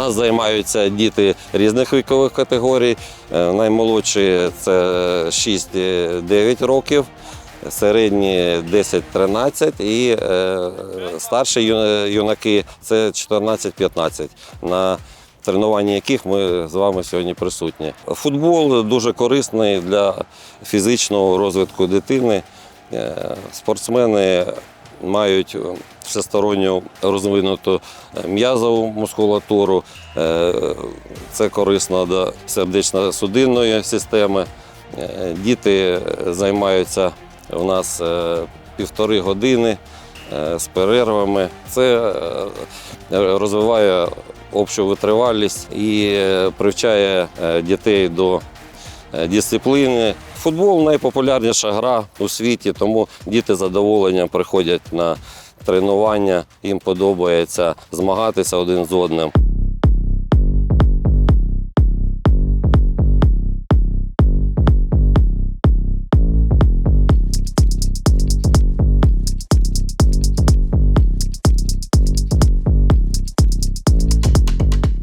Нас займаються діти різних вікових категорій. Е, Наймолодші це 6-9 років, середні 10-13 і е, старші юнаки це 14-15. На тренуванні яких ми з вами сьогодні присутні. Футбол дуже корисний для фізичного розвитку дитини. Е, Спортсмени мають всесторонньо розвинуту е, м'язову мускулатуру. Е, Це корисно до сердечно-судинної системи. Е, Діти займаються у нас е, півтори години е, з перервами. Це е, розвиває общу витривалість і е, привчає е, дітей до е, дисципліни. Футбол найпопулярніша гра у світі, тому діти з задоволенням приходять на тренування. Їм подобається змагатися один з одним.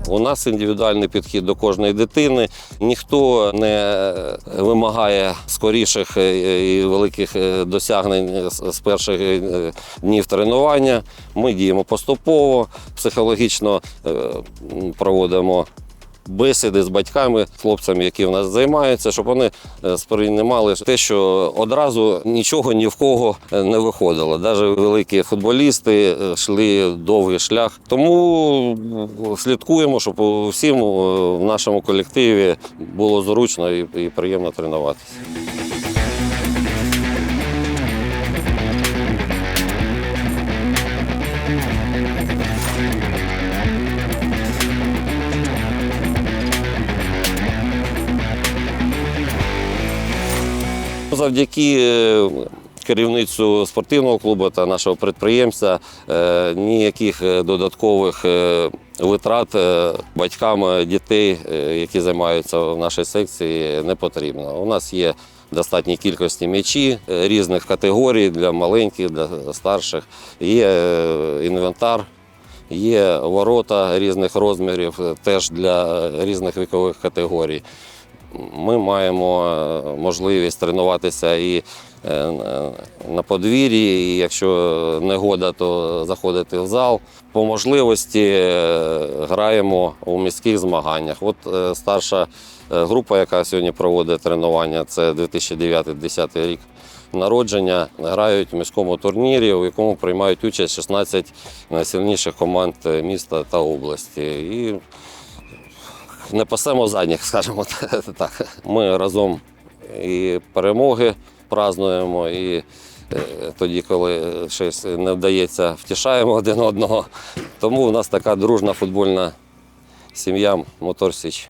У нас індивідуальний підхід до кожної дитини. Ніхто не вимагає скоріших е, і великих е, досягнень з перших е, днів тренування. Ми діємо поступово, психологічно е, проводимо. Бесіди з батьками, хлопцями, які в нас займаються, щоб вони е, сприймали те, що одразу нічого ні в кого е, не виходило. Навіть великі футболісти е, йшли довгий шлях. Тому слідкуємо, щоб всім е, в нашому колективі було зручно і приємно тренуватися. Завдяки е, керівництву спортивного клубу та нашого підприємця е, ніяких е, додаткових витрат батькам дітей, які займаються в нашій секції, не потрібно. У нас є достатній кількості м'ячі різних категорій для маленьких, для старших. Є інвентар. Є ворота різних розмірів, теж для різних вікових категорій ми маємо е, можливість тренуватися і е, на подвір'ї, і якщо негода, то заходити в зал. По можливості е, граємо у міських змаганнях. От старша група, яка сьогодні проводить тренування, це 2009-2010 рік. Народження грають в міському турнірі, у якому приймають участь 16 найсильніших команд міста та області. І не пасемо задніх, скажімо так. Ми разом і перемоги празднуємо, і е, тоді, коли щось не вдається, втішаємо один одного. Тому у нас така дружна футбольна сім'я Мотор Січ.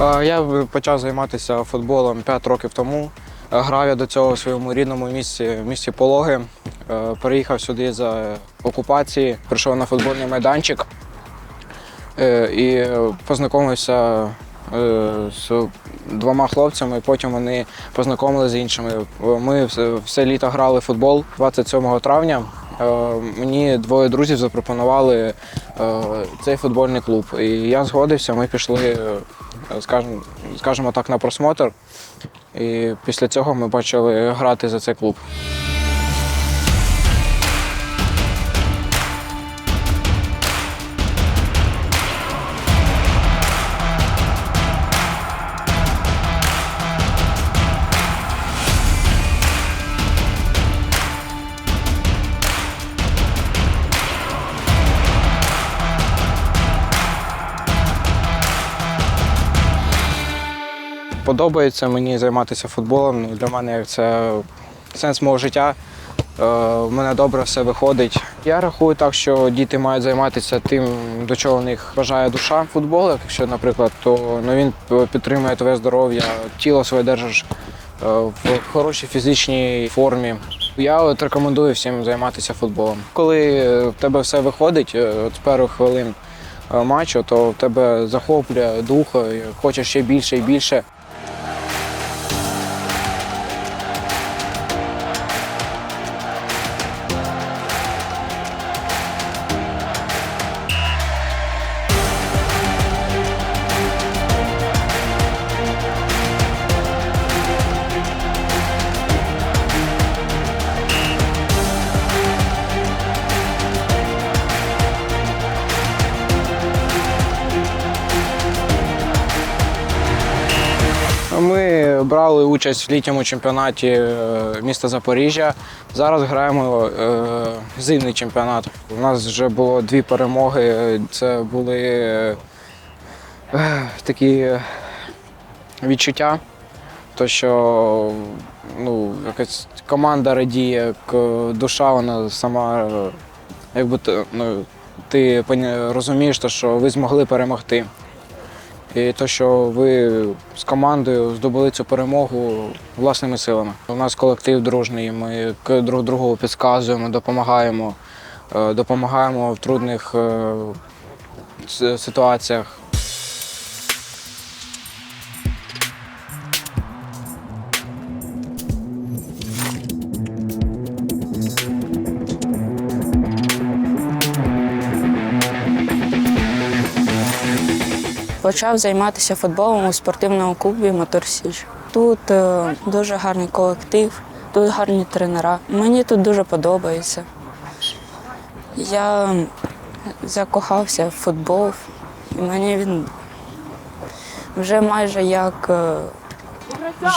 Е, Я почав займатися футболом 5 років тому. Е, Грав я до цього в своєму рідному місці, в місті Пологи. Е, Переїхав сюди за окупації, прийшов на футбольний майданчик е, і познайомився з двома хлопцями, потім вони познайомилися з іншими. Ми все, літо грали в футбол 27 травня. Мені двоє друзів запропонували цей футбольний клуб. І я згодився, ми пішли, скажімо так, на просмотр. І після цього ми почали грати за цей клуб. Подобається мені займатися футболом. Для мене це сенс мого життя. Е, В мене добре все виходить. Я рахую так, що діти мають займатися тим, до чого в них бажає душа. Футбол, якщо, наприклад, то ну, він підтримує твоє здоров'я, тіло своє держиш е, в хорошій фізичній формі. Я от рекомендую всім займатися футболом. Коли е, в тебе все виходить, е, от з перших хвилин е, матчу, то в тебе захоплює дух, хочеш ще більше і більше. Ми брали участь в літньому чемпіонаті е, міста Запоріжжя. Зараз граємо е, зимний чемпіонат. У нас вже було дві перемоги. Це були е, такі відчуття, то що ну, якась команда радіє, душа вона сама, якби ну, ти розумієш, що ви змогли перемогти. І те, що ви з командою здобули цю перемогу власними силами. У нас колектив дружний, ми друг другу підказуємо, допомагаємо, е, допомагаємо в трудних е, ситуаціях. Почав займатися футболом у спортивному клубі Мотор Січ. Тут е, дуже гарний колектив, тут гарні тренера. Мені тут дуже подобається. Я закохався в футбол, і мені він вже майже як е,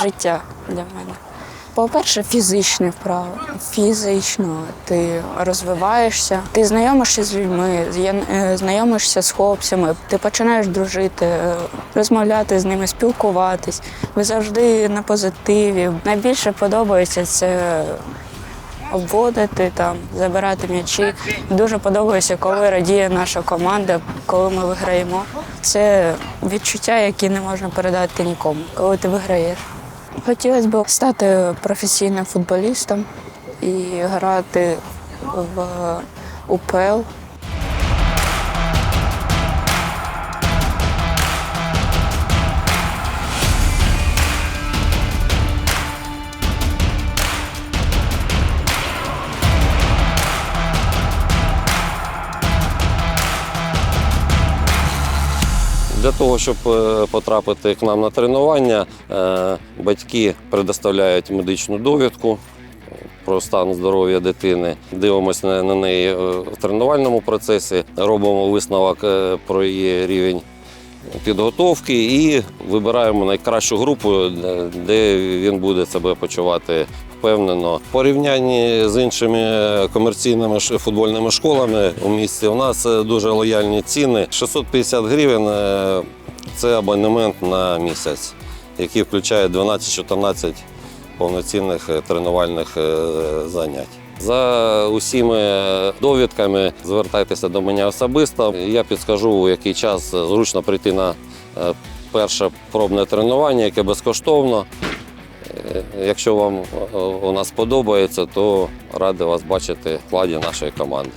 життя для мене. По-перше, фізичні вправи. Фізично ти розвиваєшся, ти знайомишся з людьми, е, знайомишся з хлопцями, ти починаєш дружити, е, розмовляти з ними, спілкуватись. Ви завжди на позитиві. Найбільше подобається це обводити, там, забирати м'ячі. Дуже подобається, коли радіє наша команда, коли ми виграємо. Це відчуття, які не можна передати нікому, коли ти виграєш. Хотілося б стати професійним футболістом і грати в УПЛ. Для того, щоб е, потрапити к нам на тренування, е, батьки предоставляють медичну довідку про стан здоров'я дитини. Дивимося на, неї е, в тренувальному процесі, робимо висновок е, про її рівень підготовки і вибираємо найкращу групу, де він буде себе почувати впевнено. В порівнянні з іншими комерційними футбольними школами у місті у нас е, дуже лояльні ціни. 650 гривень е, це абонемент на місяць, який включає 12-14 повноцінних е, тренувальних занять. За усіми довідками звертайтеся до мене особисто. Я підскажу, у який час зручно прийти на перше пробне тренування, яке безкоштовно. Е, Якщо вам е, у нас подобається, то радий вас бачити в складі нашої команди.